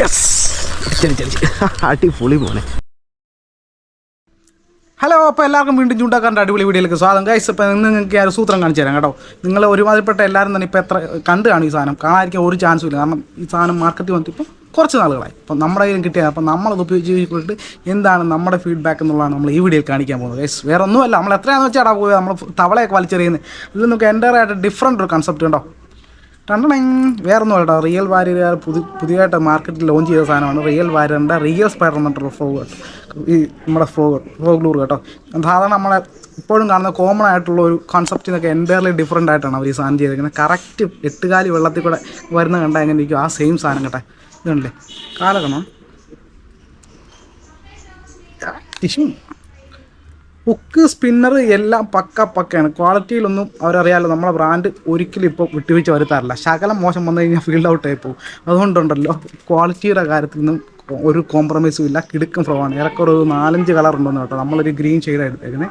Yes ശരി ശരി അടിപൊളി പോണേ ഹലോ അപ്പോൾ എല്ലാവർക്കും വീണ്ടും ചൂണ്ടാക്കാന്റെ അടിപൊളി വീഡിയോയിലേക്ക് സ്വാഗതം. ഗൈസ് ഇപ്പോൾ നിങ്ങൾക്ക് ഞാൻ ഒരു സൂത്രം കാണിച്ചു തരാം കേട്ടോ. നിങ്ങൾ ഒരുമാതിരിപ്പെട്ട എല്ലാവരും തന്നെ ഇപ്പോൾ എത്ര കണ്ടു കാണും ഈ സാധനം. കാണാതിരിക്കാൻ ഒരു ചാൻസും ഇല്ല. കാരണം ഈ സാധനം മാർക്കറ്റിൽ വന്നിട്ട് ഇപ്പം കുറച്ച് നാളുകളായി. അപ്പം നമ്മുടെ കയ്യിൽ കിട്ടിയ അപ്പം നമ്മളത് ഉപയോഗിച്ചിട്ട് എന്താണ് നമ്മുടെ ഫീഡ്ബാക്ക് എന്നുള്ളതാണ് നമ്മൾ ഈ വീഡിയോയിൽ കാണിക്കാൻ പോകുന്നത്. ഗൈസ് വേറെ ഒന്നുമല്ല നമ്മൾ എത്രയാണെന്ന് വെച്ചാൽ പോയത് നമ്മൾ തവളയൊക്കെ വലിച്ചെറിയുന്നത്. ഇതിൽ നമുക്ക് എന്റെ ആയിട്ട് ഡിഫറെന്റ് ഒരു കൺസെപ്റ്റ് ഉണ്ടോ രണ്ടെണ്ണം വേറെ ഒന്നും കേട്ടോ റിയൽ വാരിയർ പുതിയ പുതിയതായിട്ട് മാർക്കറ്റിൽ ലോഞ്ച് ചെയ്ത സാധനമാണ് റിയൽ വാരിയറിന്റെ റിയൽ സ്പൈഡർ എന്നിട്ടുള്ള ഫ്രോഗ് ഈ നമ്മുടെ ഫ്രോഗ് ഫ്രോഗ്ലൂർ കേട്ടോ. സാധാരണ നമ്മളെ ഇപ്പോഴും കാണുന്ന കോമൺ ആയിട്ടുള്ള ഒരു കോൺസെപ്റ്റിൽ നിന്നൊക്കെ എന്റയർലി ഡിഫറെന്റ് ആയിട്ടാണ് അവർ ഈ സാധനം ചെയ്തിരിക്കുന്നത് കറക്റ്റ് എട്ടുകാലി വെള്ളത്തിൽ കൂടെ വരുന്ന കണ്ടാൽ എങ്ങനെ ഇരിക്കും. ആ സെയിം സാധനം കേട്ടെ. ഇതുണ്ടല്ലേ? കാലക്കണം ടിഷ്യൂ ഹുക്ക് സ്പിന്നർ എല്ലാം പക്ക പക്കയാണ്. ക്വാളിറ്റിയിലൊന്നും അവരറിയാലോ നമ്മളെ ബ്രാൻഡ് ഒരിക്കലും ഇപ്പോൾ വിട്ടുവീഴ്ച വരുത്താറില്ല. ശകലം മോശം വന്നു കഴിഞ്ഞാൽ ഫീൽഡ് ഔട്ട് പോകും. അതുകൊണ്ടുണ്ടല്ലോ ക്വാളിറ്റിയുടെ കാര്യത്തിൽ നിന്നും ഒരു കോംപ്രമൈസും ഇല്ല. കിടുക്കും ഫ്ലോ ആണ്. ഒരു നാലഞ്ച് കളർ ഉണ്ടെന്ന് കേട്ടോ. നമ്മളൊരു ഗ്രീൻ ഷെയ്ഡ് എടുത്തേക്കുന്നത്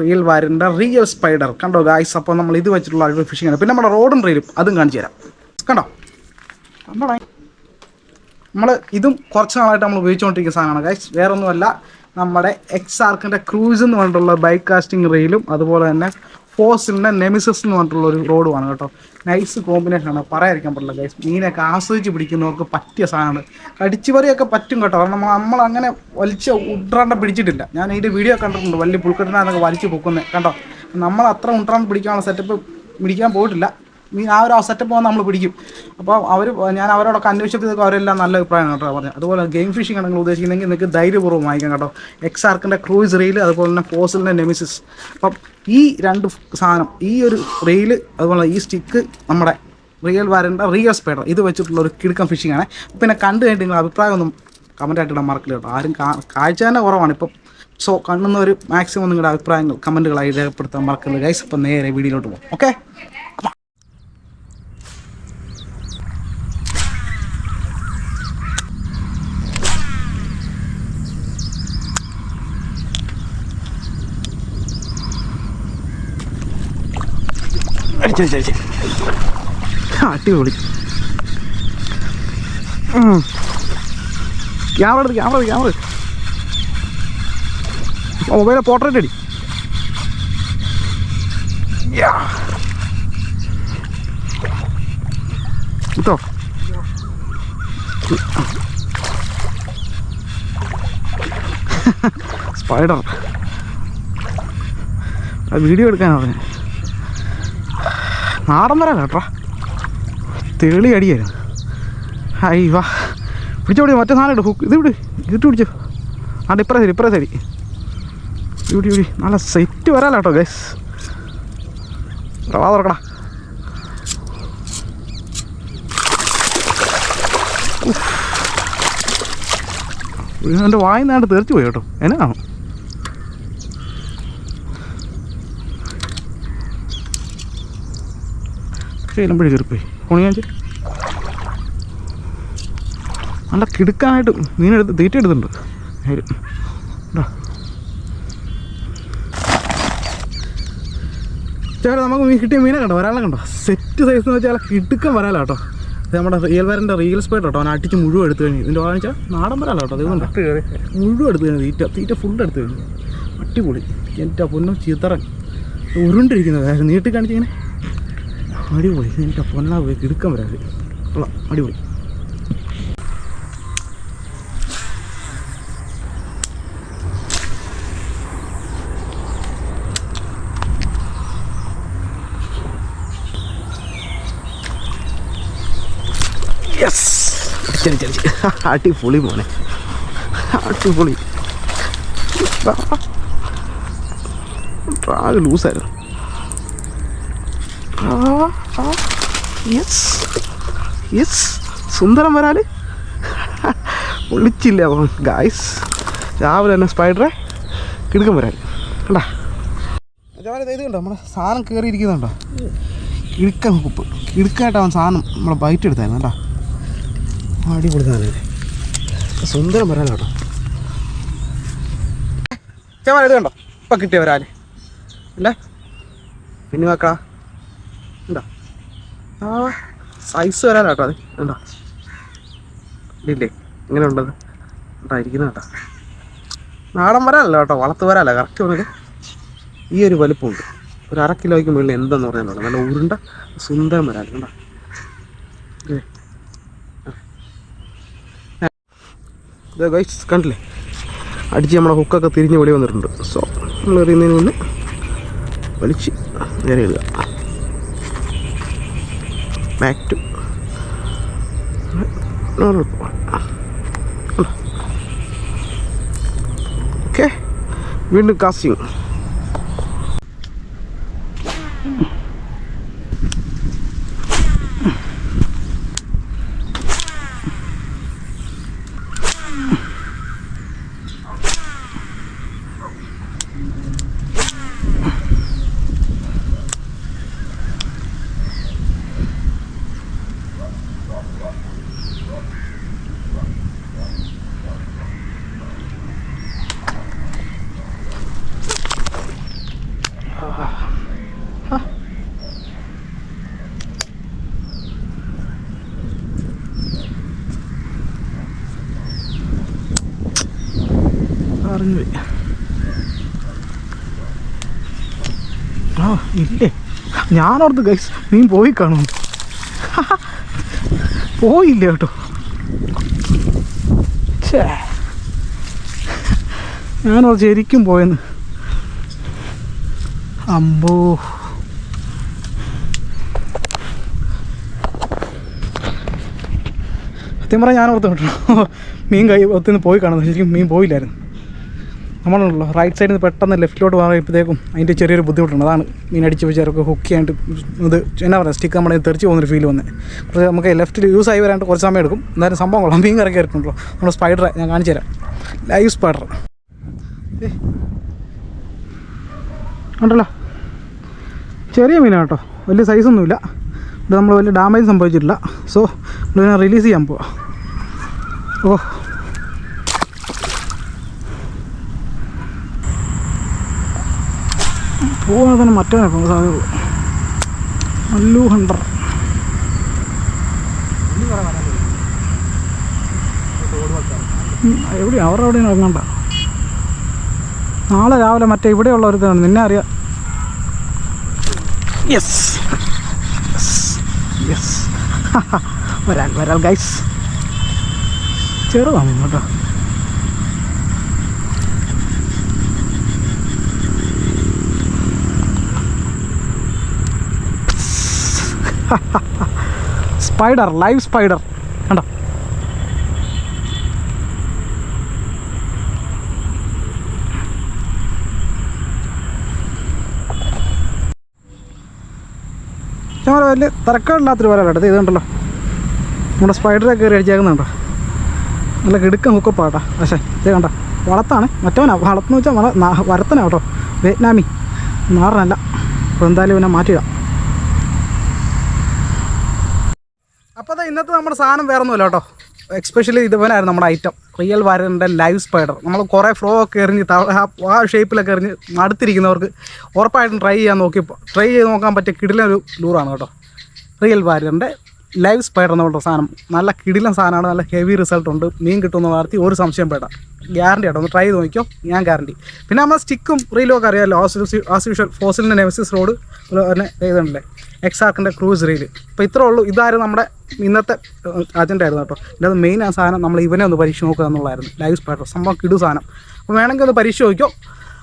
റിയൽ വാരിന്റെ റിയൽ സ്പൈഡർ കണ്ടോ ഗായ്സ് അപ്പോൾ നമ്മൾ ഇത് വെച്ചിട്ടുള്ള അടിപൊളി ഫിഷിംഗ് ആണ്. പിന്നെ നമ്മുടെ റോഡും റെയിലും അതും കാണിച്ചു തരാം. കണ്ടോ? നമ്മൾ ഇതും കുറച്ച് നാളായിട്ട് നമ്മൾ ഉപയോഗിച്ചുകൊണ്ടിരിക്കുന്ന സാധനമാണ് ഗൈസ് വേറെ ഒന്നുമല്ല നമ്മുടെ എക്സ് ആർക്കിന്റെ ക്രൂസ് എന്ന് പറഞ്ഞിട്ടുള്ള ബൈക്ക് കാസ്റ്റിംഗ് റെയിലും അതുപോലെ തന്നെ ഫോസിലിന്റെ നെമിസസ് എന്ന് പറഞ്ഞിട്ടുള്ള ഒരു റോഡുമാണ് കേട്ടോ. നൈസ് കോമ്പിനേഷൻ കോമ്പിനേഷനാണ് പറയാതിരിക്കാൻ പറ്റില്ല ഗൈസ് മീനൊക്കെ ആസ്വദിച്ച് പിടിക്കുന്നവർക്ക് പറ്റിയ സാധനമാണ്. കടിച്ചു പറിയൊക്കെ പറ്റും കേട്ടോ. കാരണം നമ്മൾ അങ്ങനെ വലിച്ച ഉഡ്രാണ്ട പിടിച്ചിട്ടില്ല. ഞാൻ ഇതിന്റെ വീഡിയോ കണ്ടിട്ടുണ്ട്. വലിയ പുൽക്കെട്ടിനൊക്കെ വലിച്ചു പൊക്കുന്നത്. കണ്ടോ? നമ്മൾ അത്ര ഉഡ്രാണ്ട് പിടിക്കാനുള്ള സെറ്റപ്പ് പിടിക്കാൻ പോയിട്ടില്ല. മീൻ ആ ഒരു സെറ്റപ്പ് വന്ന് നമ്മൾ പിടിക്കും. അപ്പോൾ അവർ ഞാൻ അവരോടൊക്കെ അന്വേഷിച്ചപ്പോൾ അവരെല്ലാം നല്ല അഭിപ്രായം കേട്ടോ പറഞ്ഞത്. അതുപോലെ ഗെയിം ഫിഷിംഗ് ആണ് നിങ്ങൾ ഉദ്ദേശിക്കുന്നെങ്കിൽ നിങ്ങൾക്ക് ധൈര്യപൂർവം വാങ്ങിക്കാം കേട്ടോ. എക്സ് ആർക്കിന്റെ ക്രൂയിസ് റെയിൽ അതുപോലെ തന്നെ ഫോസിലിന്റെ നെമിസിസ് അപ്പം ഈ രണ്ട് സാധനം ഈ ഒരു റെയിൽ അതുപോലെ ഈ സ്റ്റിക്ക് നമ്മുടെ റിയൽ വാരന്റെ റിയൽ സ്പൈഡർ ഇത് വെച്ചിട്ടുള്ള ഒരു കിടുക്കം ഫിഷിംഗ് ആണ്. പിന്നെ കണ്ടു കഴിഞ്ഞിട്ട് നിങ്ങൾ അഭിപ്രായം ഒന്നും കമന്റായിട്ട് ഇടാൻ മറക്കില്ല കേട്ടോ. ആരും കാഴ്ച തന്നെ കുറവാണ്. ഇപ്പം സോ കാണുന്നവർ മാക്സിമം നിങ്ങളുടെ അഭിപ്രായങ്ങൾ കമന്റുകളായി രേഖപ്പെടുത്താൻ മറക്കരുത് ഗൈസ് അപ്പം നേരെ വീഡിയോയിലോട്ട് പോകും. ഓക്കെ അടിച്ചടിച്ചടിച്ച് അടിപൊളി. ക്യാമറ എടുത്ത് ക്യാമറ ക്യാമറ മൊബൈലെ പോർട്രേറ്റ് അടി. കിട്ടോ? സ്പൈഡർ. വീഡിയോ എടുക്കാനാണ് പറഞ്ഞത് നാടൻ വരാൻ കേട്ടോ. തെളി അടിയായിരുന്നു വാ. പിടിച്ചോ പിടി മറ്റേ സാധനം ഇട്. ഹുക്ക് ഇത് വിട്. ഇതിട്ട് പിടിച്ചോ. ആണ്ട് ഇപ്പറേ ശരി ഇപ്പറേ ശരി ഇവിടെ ഇവിടെ നല്ല സെറ്റ് വരാലോ കേട്ടോ ഗൈസ് വാ തുറക്കടാ. എന്റെ വായിന്നാണ്ട് നാണ്ട് തെറിച്ച് പോയി കേട്ടോ. എന്നാണോ പോയി. കയറിപ്പോയി കുണിയാഞ്ചി നല്ല കിടുക്കാനായിട്ട് മീനെടുത്ത് തീറ്റ. ഇതാ. ചേട്ടാ നമുക്ക് മീൻ കിട്ടിയ മീനെ കണ്ടോ? വരാളെ കണ്ടോ? സെറ്റ് സൈസ് എന്ന് വെച്ചാൽ കിടുക്കം വരാലോ കേട്ടോ ഇത് നമ്മുടെ റിയൽ വരന്റെ റിയൽ സ്പേട്ട് കേട്ടോ അവൻ അടിച്ച് മുഴുവൻ എടുത്തു കഴിഞ്ഞു. ഇതിന്റെ വാങ്ങിച്ചാൽ നാടൻ വരാലോ കേട്ടോ ഇതുകൊണ്ട് മുഴുവൻ എടുത്തു കഴിഞ്ഞു. തീറ്റ തീറ്റ ഫുൾ എടുത്തു കഴിഞ്ഞു. അടിപൊളി. എന്റെ പൊന്നും ചിത്രം ഉരുണ്ടിരിക്കുന്നത് നീട്ടി കാണിച്ചിങ്ങനെ അടിപൊളി എനിക്ക് പൊന്നാ പോയി എടുക്കാൻ വരാറ് കൊള്ളാം അടിപൊളി അടിപൊളി മോനെ അടിപൊളി ട്രാഗ് ലൂസായിരുന്നു യെസ് യെസ് സുന്ദരം വരാൽ. ഒളിച്ചില്ല അവൻ. ഗായ്സ് രാവിലെ തന്നെ സ്പൈഡറെ കിടുക്കം വരാൻ. കണ്ടാ? ഇത് കണ്ടോ? നമ്മുടെ സാധനം കയറിയിരിക്കുന്നുണ്ടോ കിടുക്കം കുപ്പ്. കിടുക്കായിട്ട് അവൻ സാധനം നമ്മളെ ബൈറ്റ് എടുത്തായിരുന്നു. കേട്ടോ അടി സാധനം സുന്ദരം വരാൻ കേട്ടോ. ചേമാൻ ഇത് കണ്ടോ? ഇപ്പം കിട്ടിയ വരാൻ അല്ലേ പിന്നെ ഉണ്ടോ ആ സൈസ് വരാനാട്ടോ അത്. ഉണ്ടോ? ഇല്ലേ? ഇങ്ങനെ ഉണ്ടത്. ഉണ്ടായിരിക്കുന്ന കേട്ടോ. നാടൻ വരാനല്ല കേട്ടോ വളർത്ത് വരാനല്ല കറക്റ്റ് വന്നിട്ട് ഈ ഒരു വലുപ്പമുണ്ട്. ഒരു അര കിലോയ്ക്ക് മുകളിൽ എന്തെന്ന് പറയാൻ നല്ല ഉരുണ്ട സുന്ദരം വരാൻ കണ്ടോ? ഗൈസ് കണ്ടില്ലേ? അടിച്ച് നമ്മളെ ഹുക്കൊക്കെ തിരിഞ്ഞ് വെളി വന്നിട്ടുണ്ട്. സോ നമ്മൾ എറിയുന്നതിന് മുന്നേ വലിച്ച് നേരെ ഇടുക ബാക്ക് ടു ഓക്കെ വീണ്ടും കാസ്റ്റിംഗ് അറിഞ്ഞു പോയി. ആ ഇല്ലേ? ഞാനോർത്ത് ഗൈസ് നീ പോയി കാണും. പോയില്ല കേട്ടോ. ഛേ. ഞാനോർത്ത് ശരിക്കും പോയെന്ന്. അമ്പോ. സത്യം പറഞ്ഞാൽ ഞാൻ കേട്ടോ. മീൻ കൈ ഒത്തിന്ന് പോയി കാണുന്നു. ശരിക്കും മീൻ പോയില്ലായിരുന്നു. നമ്മളുണ്ടല്ലോ റൈറ്റ് സൈഡിൽ നിന്ന് പെട്ടെന്ന് ലെഫ്റ്റിലോട്ട് മാറിയപ്പോഴത്തേക്കും അതിന്റെ ചെറിയൊരു ബുദ്ധിമുട്ടുണ്ട്. അതാണ് മീൻ അടിച്ച് വെച്ചവർക്ക് ഹുക്ക് ചെയ്യാണ്ട് ഇത് എന്നാ പറയുക സ്റ്റിക്ക് നമ്മുടെ തെറിച്ച് പോകുന്നൊരു ഫീൽ വന്നത് കുറച്ച് നമുക്ക് ലെഫ്റ്റിൽ യൂസ് ആയി വരാണ്ട് കുറച്ച് സമയം എടുക്കും. എന്തായാലും സംഭവം കൊള്ളാം. മീൻ കറക്കി ഇറക്കുന്നുണ്ടല്ലോ നമ്മുടെ സ്പൈഡർ ഞാൻ കാണിച്ചു തരാം. ലൈവ് സ്പൈഡർ ഉണ്ടല്ലോ ചെറിയ മീനാണ് കേട്ടോ. വലിയ സൈസൊന്നുമില്ല ഇത് നമ്മൾ വലിയ ഡാമേജ് സംഭവിച്ചിട്ടില്ല. സോ ഇതിനെ റിലീസ് ചെയ്യാൻ പോവാം. ഓ. പോകാൻ തന്നെ മറ്റേ സാധ്യത മല്ലു ഹണ്ടർ എവിടെ അവരുടെ എവിടെയാണ് ഇറങ്ങണ്ട. നാളെ രാവിലെ മറ്റേ ഇവിടെയുള്ള ഒരു തന്നെ നിന്നെ അറിയാം. യെസ് യെസ് വരാൻ വരാൻ ഗൈസ് ചെറുതാണ് കേട്ടോ സ്പൈഡർ ലൈവ് സ്പൈഡർ. കണ്ടോ? ഞങ്ങൾ വലിയ തിരക്കാടില്ലാത്തൊരു വരാലോ ഇത് ഇതുണ്ടല്ലോ. നമ്മുടെ സ്പൈഡറെ കയറി അടിച്ചേക്കുന്നുണ്ടോ നല്ല കിടുക്കം ഹുക്കപ്പാട്ടാ പക്ഷേ ഇത് കണ്ട? വളത്താണ്. മറ്റവനാ. വളത്തെന്ന് വെച്ചാൽ വള വരത്തനാ കേട്ടോ. വിയറ്റ്നാമി. നാറിനല്ല. അപ്പോൾ എന്തായാലും ഇവനെ മാറ്റിയിടാം. അപ്പോൾ അതാ ഇന്നത്തെ നമ്മുടെ സാധനം വേറെ ഒന്നുമില്ല കേട്ടോ. എക്സ്പെഷ്യലി ഇതുപോലെയായിരുന്നു നമ്മുടെ ഐറ്റം റിയൽ വരന്റെ ലൈവ് സ്പൈഡർ നമ്മൾ കുറേ ഫ്ലോ ഒക്കെ എറിഞ്ഞ് ആ- ഷേപ്പിലൊക്കെ എറിഞ്ഞ് നടത്തിരിക്കുന്നവർക്ക് ഉറപ്പായിട്ടും ട്രൈ ചെയ്യാൻ നോക്കി ട്രൈ ചെയ്ത് നോക്കാൻ പറ്റിയ കിടിലൊരു ലൂറാണ് കേട്ടോ. റിയൽ വാരിയറിന്റെ ലൈവ് സ്പൈഡർ എന്ന് പറഞ്ഞ സാധനം. നല്ല കിടിലൻ സാധനമാണ്. നല്ല ഹെവി റിസൾട്ട് ഉണ്ട്. മീൻ കിട്ടുമെന്ന് വളർത്തി ഒരു സംശയം പേട. ഗ്യാരണ്ടി ആട്ടോ. ഒന്ന് ട്രൈ ചെയ്ത് നോക്കിയോ ഞാൻ ഗ്യാരണ്ടി പിന്നെ നമ്മൾ സ്റ്റിക്കും റീലും ഒക്കെ അറിയാമല്ലോ ആസ് യൂഷ്വൽ ഫോസിലിന്റെ നെമസിസ് റോഡ് തന്നെ ഇതുണ്ടല്ലേ? എക്സാർക്കിന്റെ ക്രൂസ് റീൽ അപ്പോൾ ഇത്രേ ഉള്ളൂ. ഇതായിരുന്നു നമ്മുടെ ഇന്നത്തെ അജണ്ട ആയിരുന്നു കേട്ടോ. അല്ലാതെ മെയിൻ ആ സാധനം നമ്മൾ ഇവനെ ഒന്ന് പരീക്ഷ നോക്കുക എന്നുള്ളതായിരുന്നു. ലൈവ് സ്പൈഡർ സംഭവം കിടു സാധനം. അപ്പോൾ വേണമെങ്കിൽ ഒന്ന് പരീക്ഷ നോക്കിയോ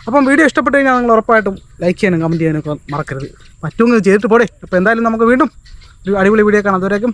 അപ്പം വീഡിയോ ഇഷ്ടപ്പെട്ട് കഴിഞ്ഞാൽ നിങ്ങൾ ഉറപ്പായിട്ടും ലൈക്ക് ചെയ്യാനും കമന്റ് ചെയ്യാനും ഒക്കെ മറക്കരുത്. പറ്റുമെങ്കിൽ ചെയ്തിട്ട് പോടെ അപ്പോൾ എന്തായാലും നമുക്ക് വീണ്ടും ഒരു അടിപൊളി വീഡിയോ കാണാം. അതുവരേക്കും